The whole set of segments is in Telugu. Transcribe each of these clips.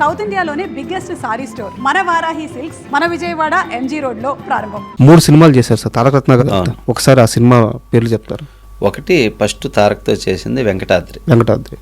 సౌత్ ఇండియాలోనే బిగ్గెస్ట్ సారీ స్టోర్ మన వారాహి సిల్క్స్ మన విజయవాడ ఎంజీ రోడ్లో ప్రారంభం. మూడు సినిమాలు చేశారు సార్. తారకరత్న గారు అవును. ఒకసారి ఆ సినిమా పేర్లు చెప్తారు. ఒకటి ఫస్ట్ తారక్తో చేసింది వెంకటాద్రి. వెంకటాద్రి.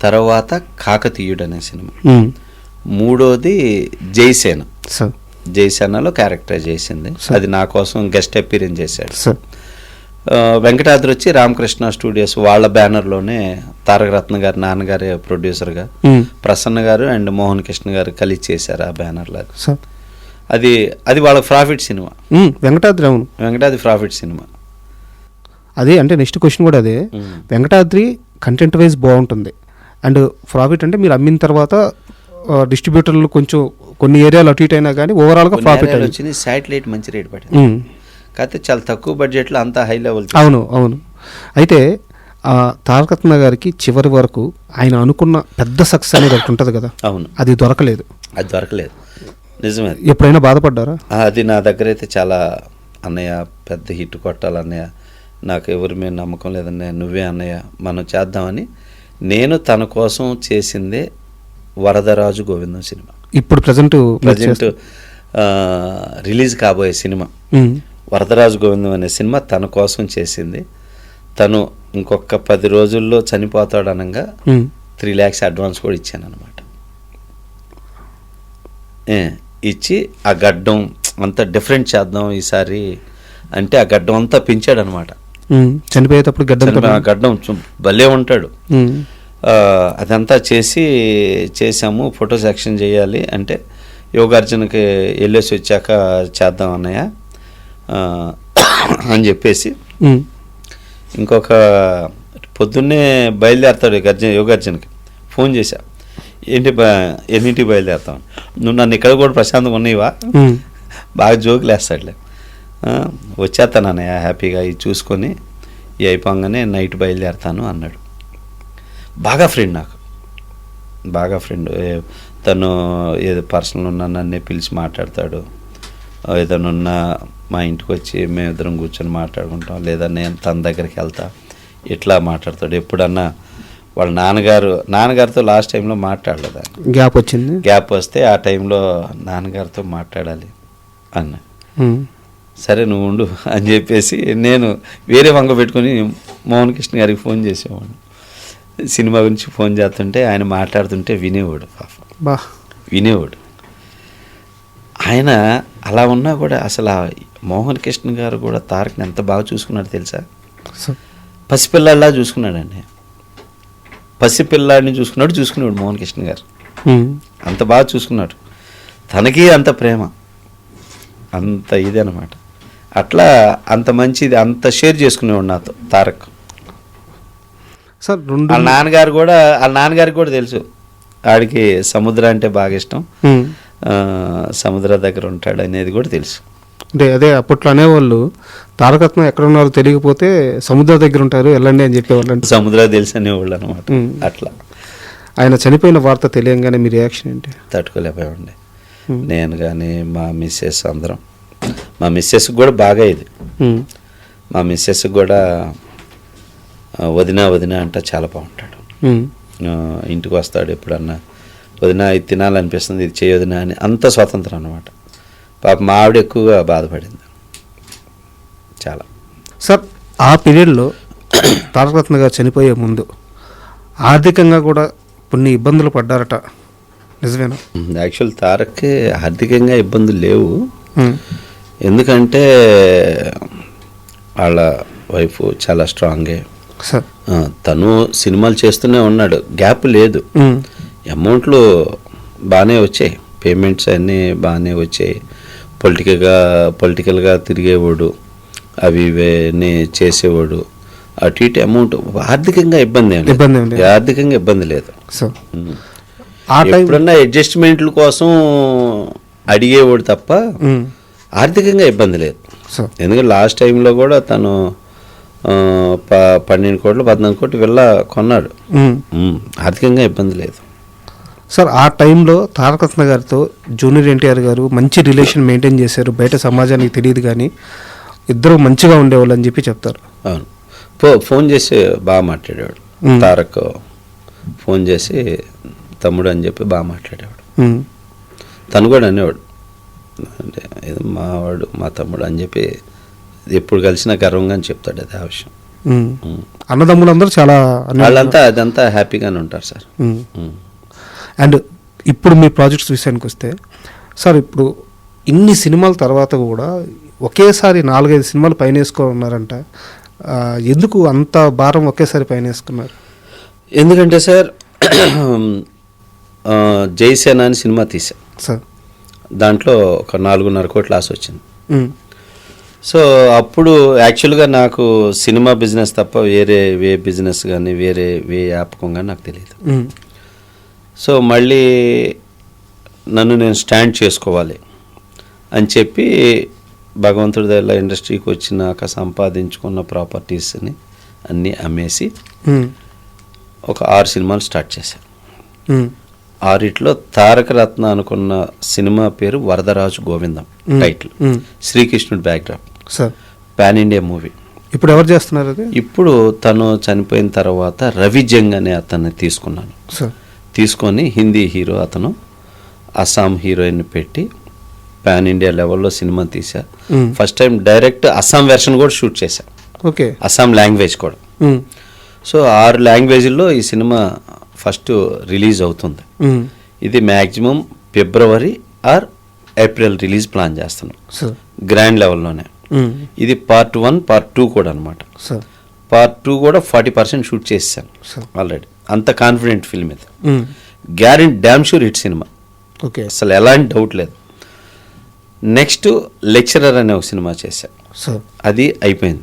తర్వాత కాకతీయుడు అనే సినిమా. మూడోది జైసేన సార్. జైసేనలో క్యారెక్టర్ చేసింది. అది నా కోసం గెస్ట్ అపీరెన్స్ చేశాడు. సార్. వెంకటాద్రి వచ్చి రామకృష్ణ స్టూడియోస్ వాళ్ళ బ్యానర్లోనే తారకరత్న గారి నాన్నగారే ప్రొడ్యూసర్గా. ప్రసన్న గారు అండ్ మోహన్ కృష్ణ గారు కలిసి చేశారు ఆ బ్యానర్లో అది అది వాళ్ళ ప్రాఫిట్ సినిమా వెంకటాద్రి అవును. వెంకటాద్రి ప్రాఫిట్ సినిమా అదే అంటే నెక్స్ట్ క్వశ్చన్ కూడా అదే. వెంకటాద్రి కంటెంట్ వైజ్ బాగుంటుంది. అండ్ ప్రాఫిట్ అంటే మీరు అమ్మిన తర్వాత డిస్ట్రిబ్యూటర్లు కొంచెం కొన్ని ఏరియాలు అటు ఇటు అయినా కానీ ఓవరాల్గా ప్రాఫిట్ వచ్చింది శాటిలైట్ మంచి రేట్ పడింది. కాకపోతే చాలా తక్కువ బడ్జెట్లో అంత హై లెవెల్ అవును అవును. అయితే ఆ, తారకరత్న గారికి చివరి వరకు ఆయన అనుకున్న పెద్ద సక్సెస్ అనేది ఒకటి ఉంటుంది కదా. అవును. అది దొరకలేదు. అది దొరకలేదు. నిజమే. ఎప్పుడైనా బాధపడ్డారా? అది నా దగ్గర అయితే చాలా అన్నయ్య పెద్ద హిట్ కొట్టాలి అన్నయ్య. నాకు ఎవరి మీద నమ్మకం లేదన్నయ్య. నువ్వే అన్నయ్య మనం చేద్దామని నేను తన కోసం చేసిందే వరదరాజు గోవిందం సినిమా. ఇప్పుడు ప్రజెంట్ ప్రజెంట్ రిలీజ్ కాబోయే సినిమా. వరదరాజు గోవిందం అనే సినిమా తన కోసం చేసింది. తను ఇంకొక పది రోజుల్లో చనిపోతాడు అనగా త్రీ ల్యాక్స్ అడ్వాన్స్ కూడా ఇచ్చాను అనమాట ఇచ్చి ఆ గడ్డం అంతా డిఫరెంట్ చేద్దాం ఈసారి అంటే ఆ గడ్డం అంతా పెంచాడు అనమాట చనిపోయేటప్పుడు గడ్డంతో ఆ గడ్డం భలే ఉంటాడు. అదంతా చేసి చేసాము ఫోటో సెక్షన్ చేయాలి అంటే యోగార్జునకి వెళ్ళేసి వచ్చాక చేద్దాం అన్నయ్య. అని చెప్పేసి ఇంకొక పొద్దున్నే బయలుదేరతాడు గర్జన యోగార్జునకి. ఫోన్ చేశా. ఏంటి ఎన్నింటికి బయలుదేరుతాం? నువ్వు నన్ను ఇక్కడ కూడా ప్రశాంతంగా ఉన్నాయివా బాగా జోకులు వేస్తాడులే. వచ్చేస్తాను అన్నయ్య హ్యాపీగా ఇది చూసుకొని ఇది అయిపోగానే నైట్ బయలుదేరతాను అన్నాడు. బాగా ఫ్రెండ్ నాకు. బాగా ఫ్రెండ్ తను ఏదో పర్సనల్ ఉన్నా నన్నే పిలిచి మాట్లాడతాడు. ఏదైనా ఉన్నా మా ఇంటికి వచ్చి మేమిద్దరం కూర్చొని మాట్లాడుకుంటాం. లేదా నేను తన దగ్గరికి వెళ్తా. ఇట్లా మాట్లాడతాడు? ఎప్పుడన్నా వాళ్ళ నాన్నగారు నాన్నగారితో లాస్ట్ టైంలో మాట్లాడలేదు? గ్యాప్ వచ్చింది? గ్యాప్ వస్తే ఆ టైంలో నాన్నగారితో మాట్లాడాలి అన్న. సరే నువ్వు ఉండు అని చెప్పేసి నేను వేరే వంక పెట్టుకొని మోహన్ కృష్ణ గారికి ఫోన్ చేసేవాడిని. సినిమా గురించి ఫోన్ చేస్తుంటే ఆయన మాట్లాడుతుంటే వినేవాడు పాపం. బా. వినేవాడు. ఆయన అలా ఉన్నా కూడా అసలు ఆ మోహన్ కృష్ణ గారు కూడా తారక్ని ఎంత బాగా చూసుకున్నాడు తెలుసా? పసిపిల్లాడిలా చూసుకున్నాడండి. పసిపిల్లాడిని చూసుకున్నాడు చూసుకున్నాడు మోహన్ కృష్ణ గారు. అంత బాగా చూసుకున్నాడు. తనకి అంత ప్రేమ. అంత ఇది అనమాట అట్లా అంత మంచిది అంత షేర్ చేసుకునేవాడు నాతో తారక్. సార్ రెండు వాళ్ళ నాన్నగారు కూడా వాళ్ళ నాన్నగారికి కూడా తెలుసు. ఆడికి సముద్రం అంటే బాగా ఇష్టం. ఆ, సముద్ర దగ్గర ఉంటాడు అనేది కూడా తెలుసు. అంటే అదే అప్పట్లో అనేవాళ్ళు తారకరత్న ఎక్కడ ఉన్నారో తెలియకపోతే సముద్ర దగ్గర ఉంటారు వెళ్ళండి అని చెప్పేవాళ్ళు అంటే. సముద్ర తెలుసు అనేవాళ్ళు అనమాట. అట్లా. ఆయన చనిపోయిన వార్త తెలియంగానే మీ రియాక్షన్ ఏంటి? తట్టుకోలేకపోయామండి. ఉమ్, నేను కానీ మా మిస్సెస్ అందరం. మా మిస్సెస్ కూడా బాగా ఇది. మా మిస్సెస్ కూడా వదిన వదిన అంట చాలా బాగుంటాడు. ఇంటికి వస్తాడు ఎప్పుడన్నా. వదిన ఇది తినాలనిపిస్తుంది ఇది చేయొదినా అని అంత స్వాతంత్రం అనమాట పాప మా ఆవిడ ఎక్కువగా బాధపడింది. చాలా. సార్ ఆ పీరియడ్లో తారకరత్న గారు చనిపోయే ముందు ఆర్థికంగా కూడా కొన్ని ఇబ్బందులు పడ్డారట. నిజమేనా? యాక్చువల్ తారక్కి ఆర్థికంగా ఇబ్బందులు లేవు. ఎందుకంటే వాళ్ళ వైఫ్ చాలా స్ట్రాంగే. తను సినిమాలు చేస్తూనే ఉన్నాడు. గ్యాప్ లేదు. అమౌంట్లు బాగానే వచ్చాయి. పేమెంట్స్ అన్నీ బాగానే వచ్చాయి. పొలిటికల్గా పొలిటికల్గా తిరిగేవాడు అవి ఇవన్నీ చేసేవాడు. అటు ఇటు అమౌంట్ ఆర్థికంగా ఇబ్బంది. ఇబ్బంది. ఆర్థికంగా ఇబ్బంది లేదు. ఎప్పుడన్నా అడ్జస్ట్మెంట్ల కోసం అడిగేవాడు తప్ప ఆర్థికంగా ఇబ్బంది లేదు. ఎందుకంటే లాస్ట్ టైంలో కూడా తను పన్నెండు కోట్లు పద్నాలుగు కోట్లు వెళ్ళ కొన్నాడు. ఆర్థికంగా ఇబ్బంది లేదు. సార్ ఆ టైంలో తారకరత్న గారితో జూనియర్ ఎన్టీఆర్ గారు మంచి రిలేషన్ మెయింటైన్ చేశారు. బయట సమాజానికి తెలియదు కానీ ఇద్దరు మంచిగా ఉండేవాళ్ళు అని చెప్పి చెప్తారు. అవును. ఫో ఫోన్ చేసి బాగా మాట్లాడేవాడు. తారక్ ఫోన్ చేసి తమ్ముడు అని చెప్పి బాగా మాట్లాడేవాడు. తను కూడా అనేవాడు. అంటే ఏదో మావాడు మా తమ్ముడు అని చెప్పి ఎప్పుడు కలిసినా గర్వంగా అని చెప్తాడు అది ఆ విషయం. అన్నదమ్ములందరూ చాలా వాళ్ళంతా అదంతా హ్యాపీగానే ఉంటారు సార్. అండ్ ఇప్పుడు మీ ప్రాజెక్ట్స్ విషయానికి వస్తే సార్ ఇప్పుడు ఇన్ని సినిమాల తర్వాత కూడా ఒకేసారి నాలుగైదు సినిమాలు పైన వేసుకోన్నారంట ఆ, ఎందుకు అంత భారం ఒకేసారి పైన వేసుకున్నారు? ఎందుకంటే సార్ జైసేన అని సినిమా తీసా సార్. దాంట్లో ఒక నాలుగున్నర కోట్ల లాస్ వచ్చింది. సో అప్పుడు యాక్చువల్గా నాకు సినిమా బిజినెస్ తప్ప వేరే వే బిజినెస్ కానీ వేరే వే వ్యాపకం కానీ నాకు తెలియదు సో మళ్ళీ నన్ను నేను స్టాండ్ చేసుకోవాలి అని చెప్పి భగవంతుడి దగ్గర ఇండస్ట్రీకి వచ్చినాక సంపాదించుకున్న ప్రాపర్టీస్ని అన్నీ అమ్మేసి ఉమ్, ఒక ఆరు సినిమాలు స్టార్ట్ చేశాను ఉమ్, ఆరిట్లో తారక రత్న అనుకున్న సినిమా పేరు వరదరాజు గోవిందం మ్మ్. టైటిల్. శ్రీకృష్ణుడి బ్యాక్డ్రాప్. పాన్ ఇండియా మూవీ ఇప్పుడు ఎవరు చేస్తున్నారు ఇప్పుడు తను చనిపోయిన తర్వాత రవి జంగ్ అనే అతన్ని తీసుకున్నాను. సార్ తీసుకొని హిందీ హీరో అతను అస్సాం హీరోయిన్ పెట్టి పాన్ ఇండియా లెవెల్లో సినిమా తీసా. First time direct Assam version కూడా షూట్ చేశా. ఓకే. అస్సాం లాంగ్వేజ్ కూడా. సో ఆరు లాంగ్వేజ్లో ఈ సినిమా ఫస్ట్ రిలీజ్ అవుతుంది. ఇది maximum February or April release plan చేస్తున్నాం. గ్రాండ్ లెవెల్లోనే. ఇది పార్ట్ వన్ పార్ట్ టూ కూడా అనమాట పార్ట్ టూ కూడా ఫార్టీ పర్సెంట్ షూట్ చేసాను సార్. ఆల్రెడీ. అంత కాన్ఫిడెంట్ ఫిల్మ్ ఇది. గ్యారెంటీ డ్యామ్ షూర్ హిట్ సినిమా. ఓకే. అసలు ఎలాంటి డౌట్ లేదు. నెక్స్ట్ లెక్చరర్ అనే ఒక సినిమా చేశా. అది అయిపోయింది.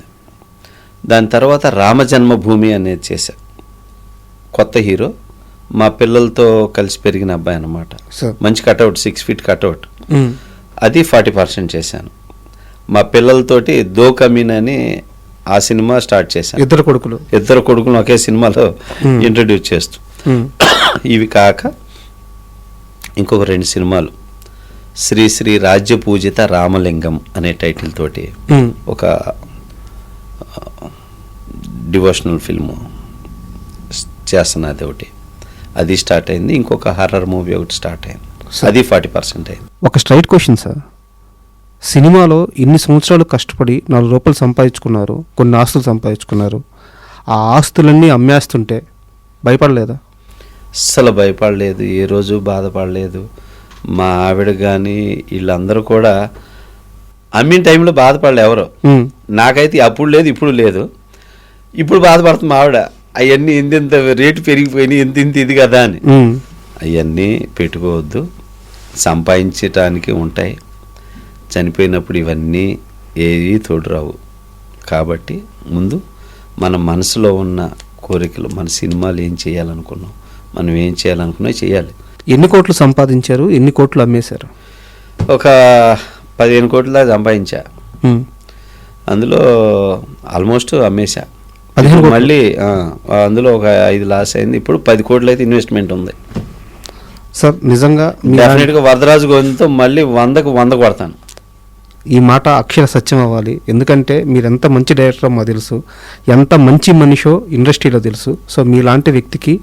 దాని తర్వాత రామజన్మభూమి అనేది చేశా. కొత్త హీరో. మా పిల్లలతో కలిసి పెరిగిన అబ్బాయి అన్నమాట. సార్ మంచి కటౌట్ సిక్స్ ఫీట్ కటౌట్ అది ఫార్టీ పర్సెంట్ చేశాను. మా పిల్లలతోటి దో కమీన్ అని ఆ సినిమా స్టార్ట్ చేశాను. ఇద్దరు కొడుకులు. ఇద్దరు కొడుకులు ఒకే సినిమాలో. ఇంట్రడ్యూస్ చేస్తూ. ఇవి కాక ఇంకొక రెండు సినిమాలు. శ్రీ శ్రీ రాజ్య పూజిత రామలింగం అనే టైటిల్ తోటి ఒక డివోషనల్ ఫిల్మ్ చేస్తున్నది ఒకటి. అది స్టార్ట్ అయింది. ఇంకొక హర్రర్ మూవీ ఒకటి స్టార్ట్ అయింది. అది ఫార్టీ పర్సెంట్ అయింది. ఒక స్ట్రైట్ క్వశ్చన్ సార్. సినిమాలో ఇన్ని సంవత్సరాలు కష్టపడి నాలుగు రూపాయలు సంపాదించుకున్నారు కొన్ని ఆస్తులు సంపాదించుకున్నారు. ఆ ఆస్తులన్నీ అమ్మేస్తుంటే భయపడలేదా? అస్సలు భయపడలేదు ఏ రోజు బాధపడలేదు. మా ఆవిడ కానీ వీళ్ళందరూ కూడా అమ్మిన టైంలో బాధపడలే ఎవరు. నాకైతే అప్పుడు లేదు ఇప్పుడు లేదు. ఇప్పుడు బాధపడుతుంది మా ఆవిడ. అవన్నీ ఇంత ఇంత రేటు పెరిగిపోయినాయి ఇంత ఇంత ఇది కదా అని. అవన్నీ పెట్టుకోవద్దు. సంపాదించటానికి ఉంటాయి. చనిపోయినప్పుడు ఇవన్నీ ఏవి తోడురావు. కాబట్టి ముందు మన మనసులో ఉన్న కోరికలు మన సినిమాలు ఏం చేయాలనుకున్నాం మనం ఏం చేయాలనుకున్నా చేయాలి. ఎన్ని కోట్లు సంపాదించారు? ఎన్ని కోట్లు అమ్మేశారు? ఒక పదిహేను కోట్ల సంపాదించా. అందులో ఆల్మోస్ట్ అమ్మేశా. పదిహేను? మళ్ళీ అందులో ఒక ఐదు లాస్ అయింది. ఇప్పుడు పది కోట్లు అయితే ఇన్వెస్ట్మెంట్ ఉంది. సార్ నిజంగా డెఫినెట్గా వరదరాజు గోవిందతో మళ్ళీ వందకు వంద కొడతాను. ఈ మాట అక్షర సత్యం అవ్వాలి. ఎందుకంటే మీరు ఎంత మంచి డైరెక్టర్ మాకు తెలుసు ఎంత మంచి మనిషో ఇండస్ట్రీలో తెలుసు. సో మీలాంటి వ్యక్తికి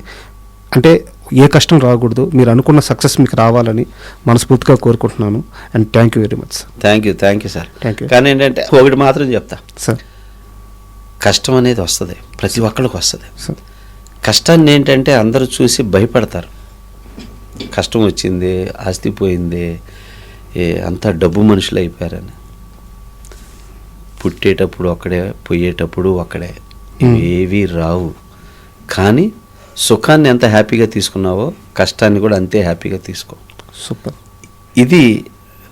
అంటే ఏ కష్టం రాకూడదు. మీరు అనుకున్న సక్సెస్ మీకు రావాలని మనస్ఫూర్తిగా కోరుకుంటున్నాను. And thank you very much sir thank you thank you sir Thank you. కానీ ఏంటంటే ఒకటి మాత్రం చెప్తా. సార్ కష్టం అనేది వస్తుంది. ప్రతి ఒక్కరికి వస్తుంది. సార్ కష్టాన్ని ఏంటంటే అందరూ చూసి భయపడతారు. కష్టం వచ్చింది ఆస్తి పోయింది అంతా డబ్బు మనుషులు అయిపోయారని. పుట్టేటప్పుడు ఒక్కడే పోయేటప్పుడు ఒక్కడే ఏవి రావు. కానీ సుఖాన్ని ఎంత హ్యాపీగా తీసుకున్నావో కష్టాన్ని కూడా అంతే హ్యాపీగా తీసుకో. సూపర్. ఇది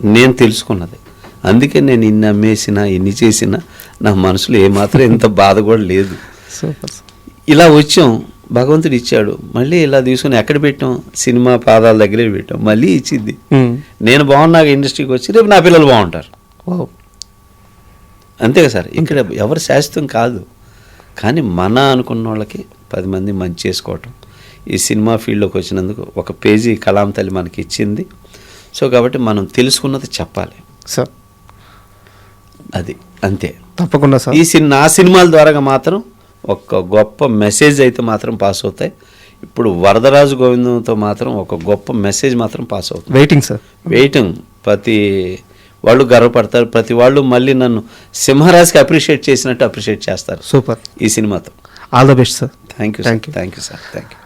నేను తెలుసుకున్నది. అందుకే నేను ఇన్ని అమ్మేసినా ఎన్ని చేసినా నా మనసులో ఏమాత్రం ఇంత బాధ కూడా లేదు. సూపర్. ఇలా వచ్చాం. భగవంతుడు ఇచ్చాడు. మళ్ళీ ఇలా తీసుకుని ఎక్కడ పెట్టాం? సినిమా పాదాల దగ్గరే పెట్టాం. మళ్ళీ ఇచ్చింది. నేను బాగున్నాక ఇండస్ట్రీకి వచ్చి రేపు నా పిల్లలు బాగుంటారు. అంతే కదా సార్. ఇక్కడ ఎవరు శాశ్వతం కాదు. కానీ మన అనుకున్న వాళ్ళకి పది మంది మంచి చేసుకోవటం. ఈ సినిమా ఫీల్డ్లోకి వచ్చినందుకు ఒక పేజీ కలాం తల్లి మనకి ఇచ్చింది. సో కాబట్టి మనం తెలుసుకున్నది చెప్పాలి. సార్. అది అంతే. తప్పకుండా సార్. ఈ సిన్ నా సినిమాల ద్వారా మాత్రం ఒక గొప్ప మెసేజ్ అయితే మాత్రం పాస్ అవుతాయి. ఇప్పుడు వరదరాజు గోవిందంతో మాత్రం ఒక గొప్ప మెసేజ్ మాత్రం పాస్ అవుతుంది. వెయిటింగ్ సార్ వెయిటింగ్ ప్రతి వాళ్ళు గర్వపడతారు. ప్రతి వాళ్ళు మళ్ళీ నన్ను సింహరాజ్కి అప్రిషియేట్ చేసినట్టు అప్రిషియేట్ చేస్తారు. సూపర్ ఈ సినిమాతో. All the best sir thank you Thank you. Thank you sir thank you